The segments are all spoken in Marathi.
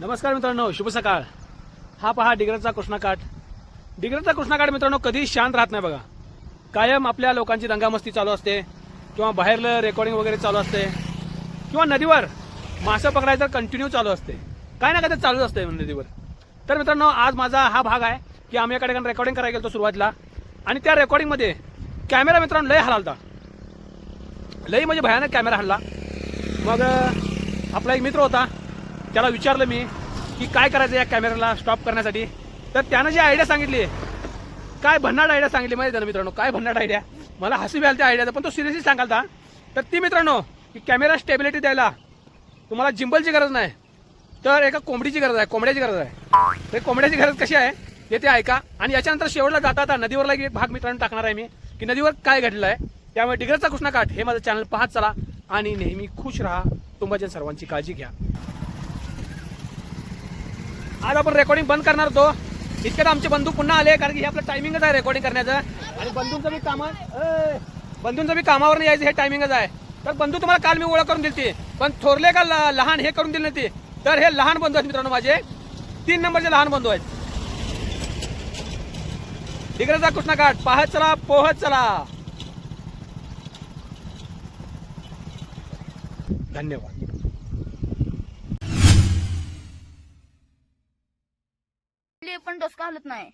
नमस्कार मित्रांनो शुभ सकाळ. हा पहा डिग्रजचा कृष्णाकाठ. डिग्रजचा कृष्णाकाठ मित्रांनो कधीही शांत राहत नाही बघा. कायम आपल्या लोकांची दंगामस्ती चालू असते किंवा बाहेरलं रेकॉर्डिंग वगैरे चालू असते किंवा नदीवर मासे पकडायचं कंटिन्यू चालू असते. काय ना काय ते चालूच असते म्हणजे नदीवर. तर मित्रांनो आज माझा हा भाग आहे की आम्ही एकाडे रेकॉर्डिंग करायला गेलो सुरुवातीला. आणि त्या रेकॉर्डिंगमध्ये कॅमेरा मित्रांनो लय हलालता. लई म्हणजे भयानक कॅमेरा हल्ला. मग आपला एक मित्र होता त्याला विचारलं मी की काय करायचं या कॅमेऱ्याला स्टॉप करण्यासाठी? तर त्यानं जी आयडिया सांगितली काय भन्नाट आयडिया सांगितली माहिती ना मित्रांनो? काय भन्नाट आयडिया मला हसी बी त्या आयडियाचं पण तो सिरियसली सांगालता तर ती मित्रांनो की कॅमेरा स्टेबिलिटी द्यायला तुम्हाला जिंबलची गरज नाही. तर एका कोंबडीची गरज आहे कोंबड्याची गरज आहे. तर कोंबड्याची गरज कशी आहे? हे ते ऐका. आणि याच्यानंतर शेवटला जाता आता नदीवरला एक भाग मित्रांनो टाकणार आहे मी की नदीवर काय घडलं आहे? त्यामुळे डिग्रजचा कृष्णाकाठ हे माझं चॅनल पाहत चला आणि नेहमी खुश राहा. कुटुंबाच्या सर्वांची काळजी घ्या. आज आपण रेकॉर्डिंग बंद करणार होतो. इतक्यात आमचे बंधू पुन्हा आले कारण की हे आपलं टायमिंगच आहे रेकॉर्डिंग करण्याचं. आणि बंधूंचं बी कामा बंधूंचं बी कामावर यायचं हे टायमिंगच आहे. तर बंधू तुम्हाला काल मी ओळख करून दिली पण थोरले का लहान हे करून दिले ते. तर हे लहान बंधू आहेत मित्रांनो माझे. तीन नंबरचे लहान बंधू आहेत. डिग्रजचा कृष्णाघाट पाहत चला पोहत चला. धन्यवाद. नेली पण डोसका हलत नाही.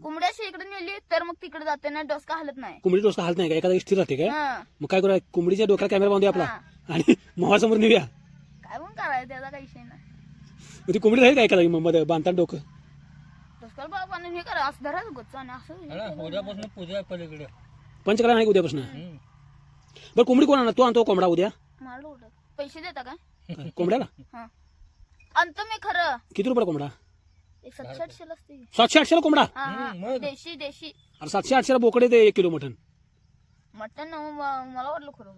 कोंबड्याशी इकडे नेली तर मग तिकडे जाते ना डोसका हलत नाही. कोंबडी डोसका हालत नाही का? एखादा स्थिर राहते काय? हा. मग काय करूया? कोंबडीच्या डोक्याला कॅमेरा बांधूया आपला हा. आणि मोहासमोर नेऊया. काय पण करायचं? त्याचा काही विषय नाही. मग ती कोंबडी राहील काय एखादा? मग मध्ये बांधताना डोकं. डोसकाला बाबा आणि हे करा. असं धरायचं गोचं आणि असं हे. उद्यापासून पूजा आहे पलीकडे. पंचकला नाही का उद्यापासून? बरं कोंबडी कोण आणणार? तू आणतो कोंबडा उद्या. मला पैसे देता काय? कोंबड्याला? हा. आणतो मी खरं. किती रुपये कोंबडा? एक सातशे आठशे असते. सातशे आठशेला कोंबडा? हा हा. मग. देशी देशी. अरे सातशे आठशेला बोकडे ते एक किलो मटन मटन मला वाटलं खरं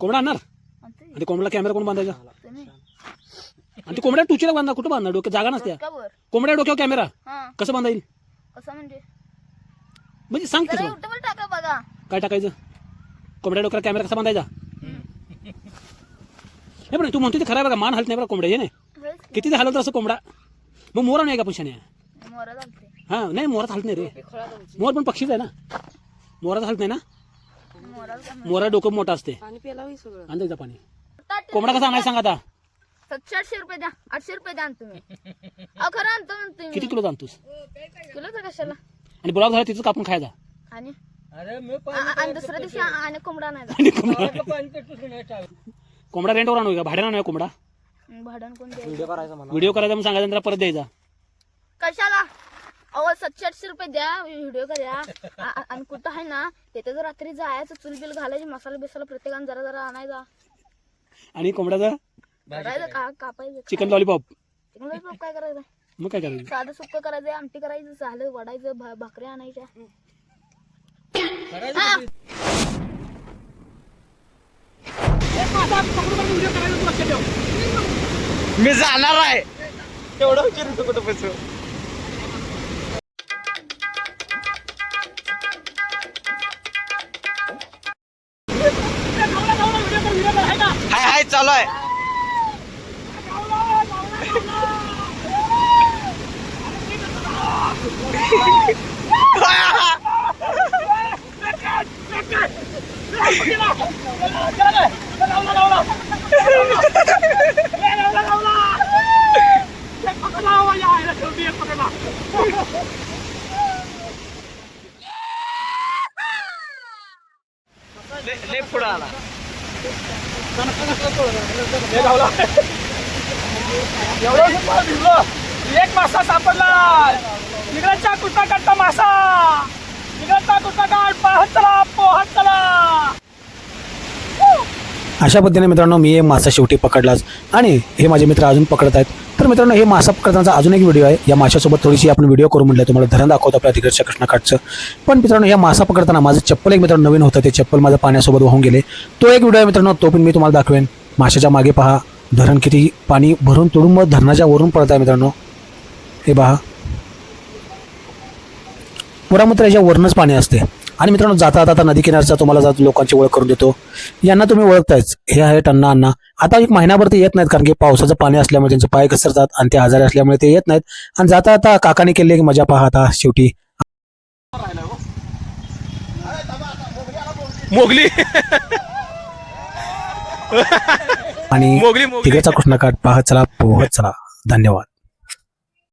कोंबडा आणणार? आणतो. आणि ते कोंबडा कॅमेरा कोण बांधायचा? तुम्ही. आणि ते कोंबड्या टुचीला बांधणार कुठं बांधणार? डोक्यात जागा नसत्या डोसकावर कोंबड्या डोक्यावर कॅमेरा हा. कसं बांधा येईल कसं म्हणजे? म्हणजे सांग जरा कसं युट्यूबवर टाका बघा. काय टाकायचं? कोंबड्या डोक्याला कॅमेरा कसा बांधायचा? हे पण तू म्हणतो ते खरं आहे बघा मान हलत नाही बघा कोंबड्या हे नाही. की. किती ते हलवत असं कोंबडा. मग मोरा नाही का पण मोरा चालते हा नाही मोरात हलत नाही रे. मोर पण पक्षीच आहे ना. मोरात हलत नाही ना? मोरा मोरा डोकं मोठं असते. अंदाज पाणी. कोंबडा कसा आणायचा सांगा आता? सातशे आठशे रुपये द्या. आठशे रुपये द्या आणतो मी. अहो खरं आणतो म्हणतो किती किलो आणतोस? किलोचा कशाला? आणि ब्लॉग झाला तिथं कापून खायचा. आणि? आणि दुसऱ्या दिवशी आणि कोंबडा आणायचा. आणि कोंबडा रेंटवर आणूया का? भाड्यानं आणूया कोंबडा? भाडण कोण द्यायचं? व्हिडिओ करायचा मग सांगायचा नंतर परत द्यायचा. कशाला? अहो सातशे आठशे रुपये द्या व्हिडिओ आ- आ- आणि कुठं आहे ना तिथे जर रात्री जायचं चुल बिल घालायची मसाला बिसाला प्रत्येकानं जरा जरा आणायचा. आणि कोंबड्याचं? करायचं का? कापायचं चिकन लॉलीपॉप चिकन लॉलीपॉप काय करायचं? मग काय करायचं? साधं सुक्क करायचं आमटी करायचं झालं वडायचं भा- भाकऱ्या आणायच्या. करायचं किती? मी जाणार आहे. एवढं विचारू कुठं पैसे हाय हाय चालू आहे. लय पुढं आला. एक मासा सापडला. तिकडच्या कुठला मासा. तिकडचा कुठला काढ पाहत चला पोहत चला. अशा पद्धतीने मित्रांनो मी हे मासा शेवटी पकडलाच. आणि हे माझे मित्र अजून पकडत आहेत. तर मित्रांनो हे मासा पकडतानाचा अजून एक व्हिडिओ आहे. या माशासोबत थोडीशी आपण व्हिडिओ करून म्हटलं तुम्हाला धरण दाखवतो आपल्या तिकडच्या कृष्णाकाठचं. पण मित्रांनो या मासा पकडताना माझं चप्पल एक मित्रांनो नवीन होतं. ते चप्पल माझं पाण्यासोबत वाहून गेले. तो एक व्हिडिओ आहे मित्रांनो तो पण मी तुम्हाला दाखवेन. माशाच्या मागे पहा. धरण किती पाणी भरून तुडुंब धरणाच्या वरून पडत आहे मित्रांनो. हे पहा. पुरामुत्र याच्या वरूनच पाणी असते. आणि मित्रांनो जाता जाता नदी किनारचा तुम्हाला जात लोकांची ओळख करून देतो. यांना तुम्ही ओळखतायच हे आहेत अण्णा अण्णा. आता एक महिनाभर ते येत नाहीत कारण की पावसाचं पाणी असल्यामुळे त्यांचे पाय घसरतात आणि ते आजारी असल्यामुळे ते येत नाहीत. आणि जाता आता काकाने केली की मजा पहा आता शेवटी. मोगली. आणि तिकडचा कृष्णाकाठ पाहत चला पोहत चला. धन्यवाद.